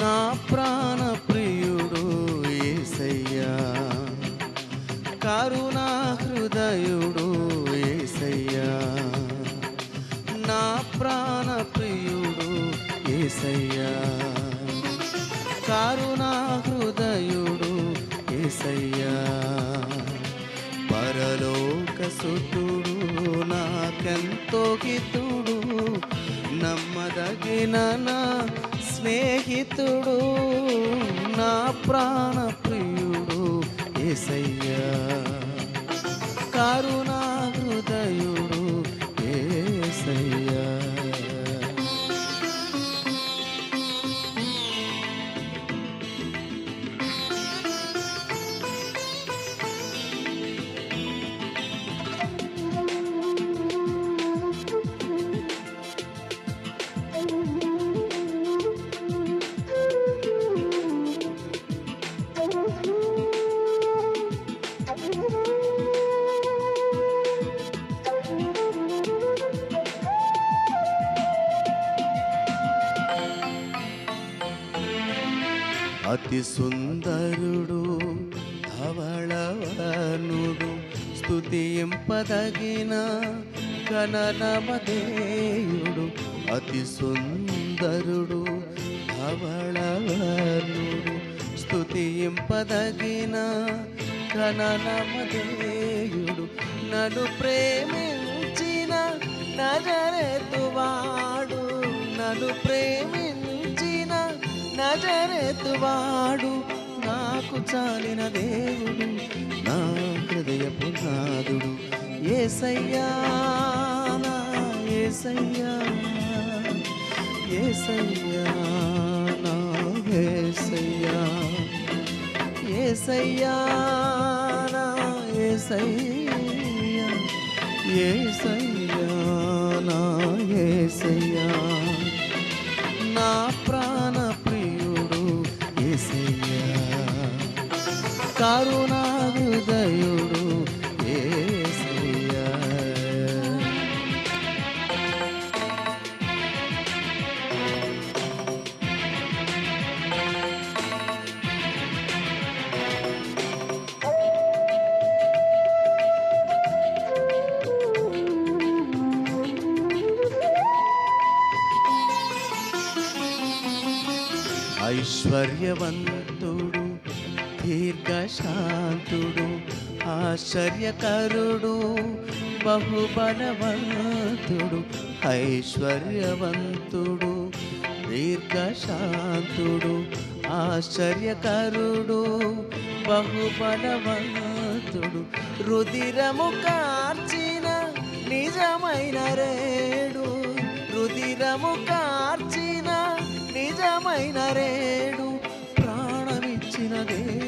నా ప్రాణ ప్రియుడు ఏసయ్యా. కరుణా హృదయుడు ఏసయ్యా. నా ప్రాణ ప్రియుడు ఏసయ్యా. కరుణా హృదయుడు ఏసయ్యా. పరలోక సుతుడు నాకెంతో హితుడు నమ్మదగిన నా స్నేహితుడు నా ప్రాణ ప్రియుడు ఏసయ్యా. కారుణ అతి సుందరుడు ధవళవనుడు స్తుతింపదగిన గణనమదేయుడు అతి సుందరుడు ధవళవనుడు స్తుతింపదగిన గణనమదేయుడు నన్ను ప్రేమించిన నజరెతువాడు నన్ను ప్రేమి నజరేతువాడు నాకు చాలిన దేవుడు నా హృదయ పునాదుడు ఏసయ్యా నా ఏసయ్యా ఏసయ్యా నా ఏసయ్యా. ఏసయ్యా నా ఏసయ్యా ఏసయ్యా నా ఏసయ్యా. నా ప్ర కరుణా హృదయుడు ఏసయ్యా ఐశ్వర్యవంతుడు దీర్ఘశాంతుడు ఆశ్చర్యకరుడు బహుబలవంతుడు ఐశ్వర్యవంతుడు దీర్ఘశాంతుడు ఆశ్చర్యకరుడు బహుబలవంతుడు రుదిరము కార్చిన నిజమైన రేడు రుదిరము కార్చిన నిజమైన రేడు ప్రాణమిచ్చిన దేవుడు